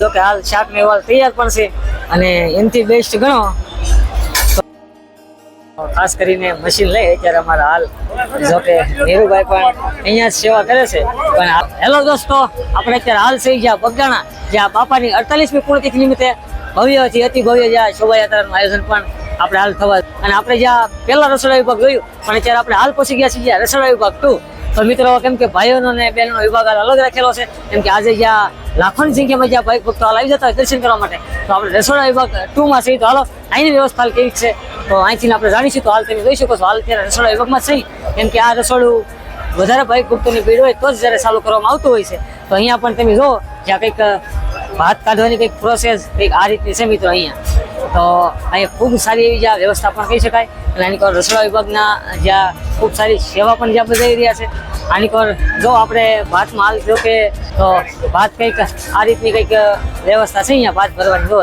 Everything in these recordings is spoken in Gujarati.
જો કે હાલ શાક ને વાલ તૈયાર પણ છે અને એનથી બેસ્ટ ગણો. ખાસ કરીને મશીન લઈ અત્યારે અમારા હાલ. જો કે નીરુભાઈ પણ અહીંયા જ સેવા કરે છે. પણ હેલો દોસ્તો, આપણે અત્યારે હાલ થઈ ગયા બગદાણા જ્યાં બાપાની અડતાલીસમી પૂર્ણતિથિ નિમિત્તે ભવ્યથી અતિ ભવ્ય જ્યાં શોભાયાત્રાનું આયોજન પણ આપણે હાલ થવા અને આપણે જ્યાં પહેલા રસોડા વિભાગ જોયું, પણ અત્યારે આપણે હાલ પહોંચી ગયા છીએ જ્યાં રસોડા વિભાગ ટુ તો મિત્રો, કેમ કે ભાઈઓનો ને બહેનોનો વિભાગ અલગ રાખેલો છે. કેમ કે આજે જ્યાં લાખોની સંખ્યામાં જ્યાં ભાઈ ભક્તો આવી જતા હોય દર્શન કરવા માટે, તો આપણે રસોડા વિભાગ ટુમાં છીએ તો હાલો અહીંની વ્યવસ્થા હાલ કેવી છે? તો અહીંથી આપણે જાણીશું, તો હાલ તમે જોઈ શકો છો, હાલ અત્યારે રસોડા વિભાગમાં છે. કેમ કે આ રસોડું વધારે ભાઈ ભક્તોની ભીડ હોય તો જ જ્યારે ચાલુ કરવામાં આવતું હોય છે. તો અહીંયા પણ તમે જો જ્યાં કંઈક ભાત કાઢવાની કંઈક પ્રોસેસ કંઈક આ રીતની છે મિત્રો અહીંયા. તો અહીંયા ખૂબ સારી એવી જ્યાં વ્યવસ્થા પણ કહી શકાય. અને આની કોર રસોડા વિભાગના જ્યાં ખૂબ સારી સેવા પણ જ્યાં બજાવી રહ્યા છે. આની કોર જો આપણે ભાતમાં હાલ જો કે, તો ભાત કંઈક આ રીતની કંઈક વ્યવસ્થા છે અહીંયા ભાત ભરવાની. જો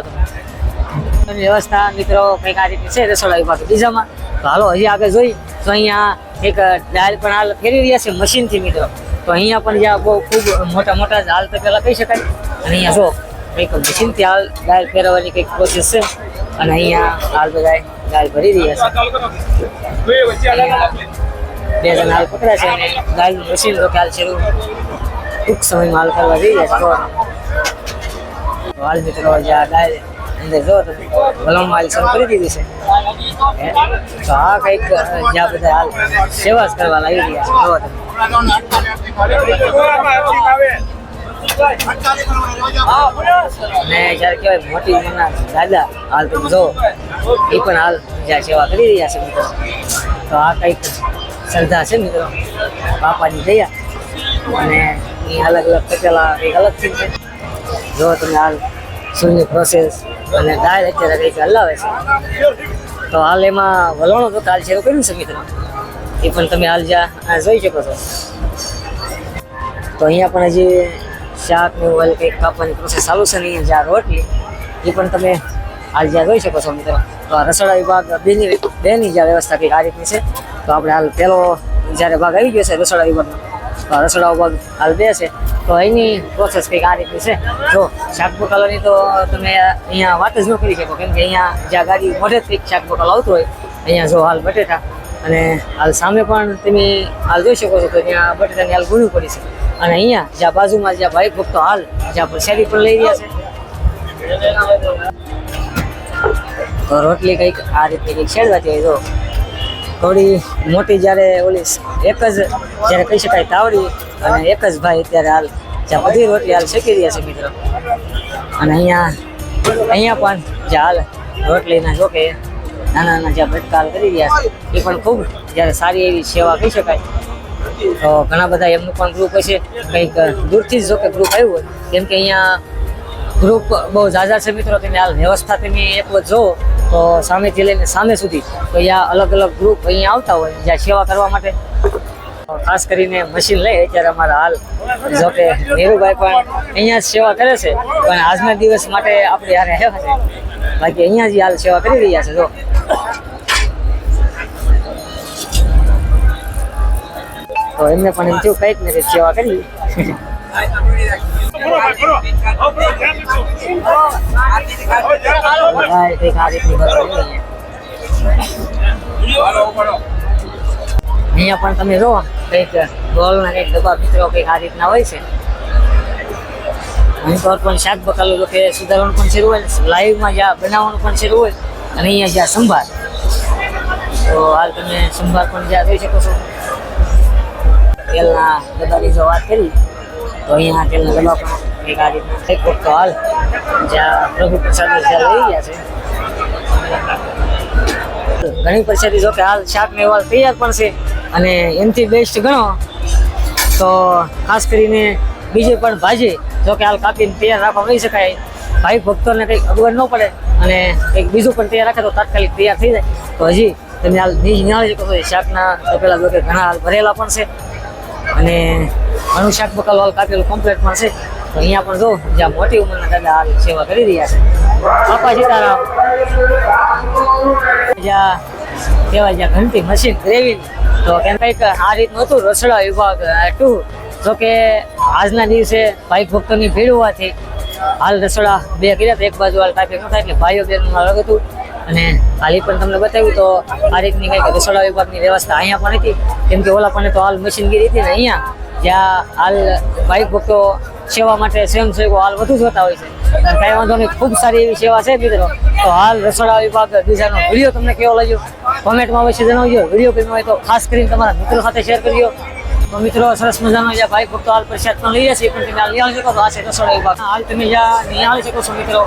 તમે વ્યવસ્થા મિત્રો કંઈક આ રીતે છે રસોડા વિભાગ. બીજામાં તો હાલો, હજી આગળ જોઈ તો અહીંયા એક ડાયલ પણ હાલ ફેરવી રહ્યા છે મશીનથી મિત્રો. તો અહીંયા પણ જ્યાં બહુ ખૂબ મોટા મોટા હાલ તો પહેલાં કહી શકાય. અને અહીંયા જો કંઈક મશીનથી હાલ ડાયલ ફેરવવાની કંઈક પ્રોસેસ છે. અને અહીંયા હાલ બધા ડાયલ ભરી રહ્યા છે. બે જણ હાલ પકડ્યા છે અને ડાયલનું મશીન તો હાલ શરૂ ટૂંક સમયમાં હાલ કરવા જઈ રહ્યા છે. હાલ મિત્રો જ્યાં ગાય અંદર જો તો વલણમાં હાલ શરૂ કરી દીધી છે. તો આ કંઈક જ્યાં બધા હાલ સેવા કરવા લાગી રહ્યા છે. જો અને જ્યારે કહેવાય મોટી હાલ તમે જો એ પણ હાલ જ્યાં સેવા કરી રહ્યા છે મિત્રો. તો આ કંઈક શ્રદ્ધા છે મિત્રો, બાપાની દયા. અને એ અલગ અલગ તપેલા કંઈક અલગથી છે જો તમે હાલ સૂર્યની પ્રોસેસ અને ગાય અત્યારે કંઈક હલાવે છે. તો હાલ એમાં વલણો તો છે એવું કર્યું છે મિત્રો. એ પણ તમે હાલ જ્યાં જોઈ શકો છો. તો અહીંયા પણ હજી શાક ને એવું હાલ કંઈક કાપવાની પ્રોસેસ ચાલુ છે ને અહીંયા જ્યાં રોટલી, એ પણ તમે હાલ જ્યાં જોઈ શકો છો મિત્રો. તો આ રસોડા વિભાગ બેની બેની જ્યાં વ્યવસ્થા કંઈક આ રીતની છે. તો આપણે હાલ પહેલો જ્યારે ભાગ આવી ગયો છે રસોડા વિભાગનો, તો રસોડા વિભાગ હાલ બે છે. તો એની પ્રોસેસ કંઈક આ રીતની છે. જો, શાક બકાલાની તો તમે અહીંયા વાત જ ન કરી શકો, કેમ કે અહીંયા જ્યાં ગાડી મોઢે કંઈક શાક બકાલો આવતું હોય, અહીંયા જો હાલ બટેટા અને હાલ સામે પણ તમે હાલ જોઈ શકો છો તો ત્યાં બટેટાની હાલ ગુણવું પડી છે. અને અહીંયા જ્યાં બાજુમાં જ્યાં ભાઈ ભક્તો હાલ, જ્યાં પ્રસાદી પણ લઈ રહ્યા છે. તો રોટલી કંઈક આ રીતે કંઈક શેડવાતી હોય તો થોડી મોટી જ્યારે ઓલી એક જ, જ્યારે કહી શકાય તાવડી, અને એક જ ભાઈ અત્યારે હાલ જ્યાં બધી રોટલી હાલ શેકી રહ્યા છે મિત્રો. અને અહીંયા અહીંયા પણ જ્યાં હાલ રોટલીના જોકે નાના નાના જ્યાં ભટકાલ કરી રહ્યા છે, એ પણ ખૂબ જ્યારે સારી એવી સેવા કહી શકાય. તો ઘણા બધા એમનું પણ ગ્રુપ હશે કંઈક દૂરથી જ જો કે ગ્રુપ આવ્યું હોય. કેમ કે અહીંયા ગ્રુપ બહુ ઝાઝા છે મિત્રો, તમે હાલ વ્યવસ્થા તમે એક વખત જુઓ તો સામેથી લઈને સામે સુધી તો અહીંયા અલગ અલગ ગ્રુપ અહીંયા આવતા હોય, જ્યાં સેવા કરવા માટે. ખાસ કરીને મશીન લઈ અત્યારે અમારા હાલ. જો કે નીરુભાઈ પણ અહીંયા જ સેવા કરે છે. પણ આજના દિવસ માટે આપણે યારે છે. બાકી અહીંયા જ હાલ સેવા કરી રહ્યા છે, જો. તો એમને પણ એમ થયું, કંઈક ને કંઈક સેવા કરી અહીંયા. પણ તમે જો કંઈક ગોળના કંઈક ડબ્બા મિત્રો કંઈક આ રીતના હોય છે. અહીં પણ શાક બકાલું જો સુધારવાનું પણ શરૂ હોય, લાઈવમાં જ્યાં બનાવવાનું પણ શરૂ હોય, અને અહીંયા જ્યાં સંભાર. તો હાલ તમે સંભાર પણ જ્યાં જોઈ શકો છો. તેલના ડબ્બાની જો વાત કરી, તો અહીંયા તેલના ડબ્બા પણ એક આ રીતના કંઈક વખત હાલ, જ્યાં પ્રભુ પ્રસાદ જ્યાં લઈ ગયા છે. ઘણી પ્રસાદી જો કે હાલ શાક ને વાલ તૈયાર પણ છે અને એમથી બેસ્ટ ગણો. તો ખાસ કરીને બીજી પણ ભાજી જો કે હાલ કાપીને તૈયાર રાખવા નહીં શકાય. ભાઈ ભક્તોને કંઈક અગવડ ન પડે અને કંઈક બીજું પણ તૈયાર રાખે તો તાત્કાલિક તૈયાર થઈ જાય. તો હજી તમે હાલ નિહાળી શકો છો શાકના, તો પહેલાં જો કે ઘણા હાલ ભરેલા પણ છે. અને ઘણું શાક બકાલ હાલ કાપેલું કમ્પ્લીટ પણ છે. તો અહીંયા પણ જો, જ્યાં મોટી ઉંમરના દાદા હાલ સેવા કરી રહ્યા છે. બાપા સીતારામ. જ્યાં કહેવાય જ્યાં ઘંટી મશીન ગ્રેવી તો કેમ કંઈક આ રીતનું હતું રસોડા વિભાગ ટુ. જો કે આજના દિવસે ભાઈ ભક્તોની ભીડ હોવાથી હાલ રસોડા બે કર્યા એક બાજુ હાલ કાપી ન થાય એટલે ભાઈઓ બહેનોનું અલગ હતું. અને હાલ પણ તમને બતાવ્યું તો આ રીતની કંઈક રસોડા વિભાગની વ્યવસ્થા અહીંયા પણ હતી. કેમ કે ઓલા પણ તો હાલ મશીનગીરી હતી ને અહીંયા. જ્યાં હાલ બાઈક ભક્તો સેવા માટે સ્વયંસેવકો હાલ વધુ જોતા હોય છે. કાંઈ વાંધો નહીં, ખૂબ સારી એવી સેવા છે મિત્રો. તો હાલ રસોડા વિભાગ બીજાનો વીડિયો તમને કેવો લાગ્યો? કોમેન્ટમાં અવશ્ય જણાવજો. વીડિયો ગમ્યો હોય તો ખાસ કરીને તમારા મિત્રો સાથે શેર કરજો. તો મિત્રો, સરસ મજાનો જ્યાં ભાઈ ભક્તો હાલ પ્રસાદ પણ લઈ જશે પણ તમે હાલ નિહાળી શકો તો આ છે રસોડા વિભાગ. હાલ તમે જ્યાં નિહાળી શકો છો મિત્રો,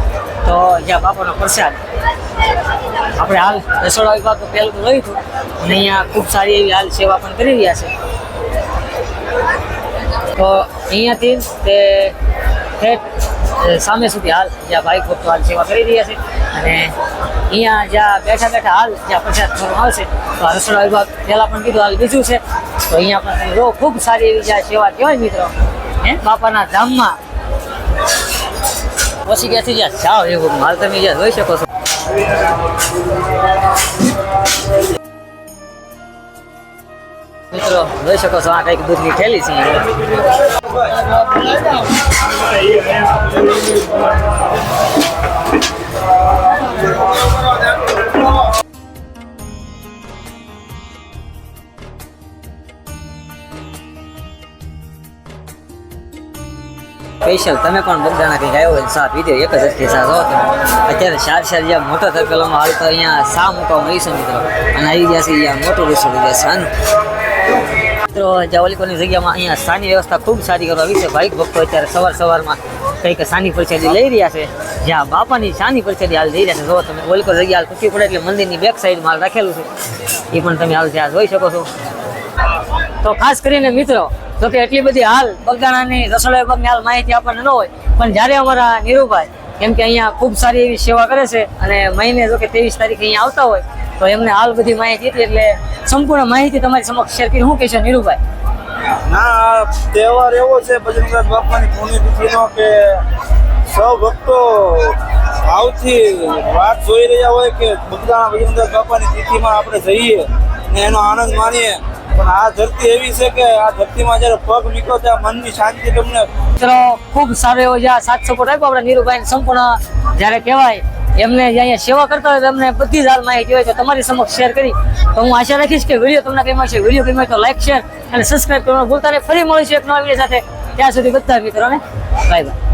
તો જ્યાં બાપાનો પ્રસાદ. આપણે હાલ રસોડા વિભાગ પહેલું તો લઈ હતું અને અહીંયા ખૂબ સારી એવી હાલ સેવા પણ કરી રહ્યા છે. તો અહીંયાથી તે સામે સુધી હાલ જ્યાં ભાઈ ભક્તો હાલ સેવા કરી રહ્યા છે. અને અહીંયા જ્યાં બેઠા બેઠા હાલ, જ્યાં પ્રસાદ કરવામાં આવશે તો રસોડા વિભાગ પહેલાં પણ કીધું, હાલ બીજું છે. તો અહીંયા પણ તમે ખૂબ સારી એવી જ્યાં સેવા કહેવાય મિત્રો. હે? બાપાના ધામમાં. પછી ક્યાંથી જ્યાં જાઓ, એવું માલ તમે જ્યાં જોઈ શકો છો. મિત્રો, જોઈ શકો છો, આ કંઈક દૂધની થેલી છે સ્પેશિયલ તમે પણ બગદાણા કંઈક આવ્યો હોય સાત વીડિયો એક જ હો તમે અત્યારે ચાર ચાર જ્યાં મોટા સર્કલોમાં હાલ તો અહીંયા સા મૂકવામાં આવી છે મિત્રો. અને આવી ગયા છે અહીંયા મોટું રસોડું છે સાનું મિત્રો, જવલિકોની જગ્યામાં અહીંયા સાની વ્યવસ્થા ખૂબ સારી કરવા આવી છે. ભાઈ ભક્તો અત્યારે સવાર સવારમાં કંઈક સાની પ્રસાદી લઈ રહ્યા છે. જ્યાં બાપાની સાની પ્રસાદી હાલ જઈ રહ્યા છે. જો તમે ઓલકો જગ્યા હાલ ટૂંકી પડે એટલે મંદિરની બેક સાઈડ માલ રાખેલું છે. એ પણ તમે હાલ ત્યાં જોઈ શકો છો. તો ખાસ કરીને મિત્રો, જો કે એટલી બધી હાલ બગદાણાની રસોડા વિભાગની હાલ માહિતી આપણને ન હોય, પણ જ્યારે અમારા નીરુભાઈ, કેમ કે અહીંયા ખૂબ સારી એવી સેવા કરે છે અને મહિને જો કે ત્રેવીસ તારીખે અહીંયા આવતા હોય, તો એમને હાલ બધી માહિતી હતી એટલે સંપૂર્ણ માહિતી તમારી સમક્ષ શેર કરી. હું કહેશો નીરુભાઈ? ના તહેવાર એવો છે બજરંગદાસ બાપાની પુણ્યતિથિનો કે સૌ ભક્તો ભાવથી વાત જોઈ રહ્યા હોય કે બગદાણા બજરંગદાસ બાપાની તિથિમાં આપણે જઈએ ને એનો આનંદ માણીએ. પણ આ ધરતી એવી છે કે આ ધરતીમાં જ્યારે પગ મૂક્યો ત્યાં મનની શાંતિ તમને મિત્રો, ખૂબ સારો એવો જ્યાં સાથ સપોર્ટ આપ્યો આપણે નીરુભાઈ સંપૂર્ણ, જ્યારે કહેવાય, એમને અહીંયા સેવા કરતા હોય એમને બધી જ હાલ માહિતી હોય તો તમારી સમક્ષ શેર કરી. તો હું આશા રાખીશ કે વીડિયો તમને ગમ્યો છે વીડિયો ગમ્યો તો લાઈક શેર અને સબસ્ક્રાઈબ કરવાનું ભૂલતા નહીં. ફરી મળીશું એક નવા વીડિયો સાથે. ત્યાં સુધી બધા મિત્રોને બાય બાય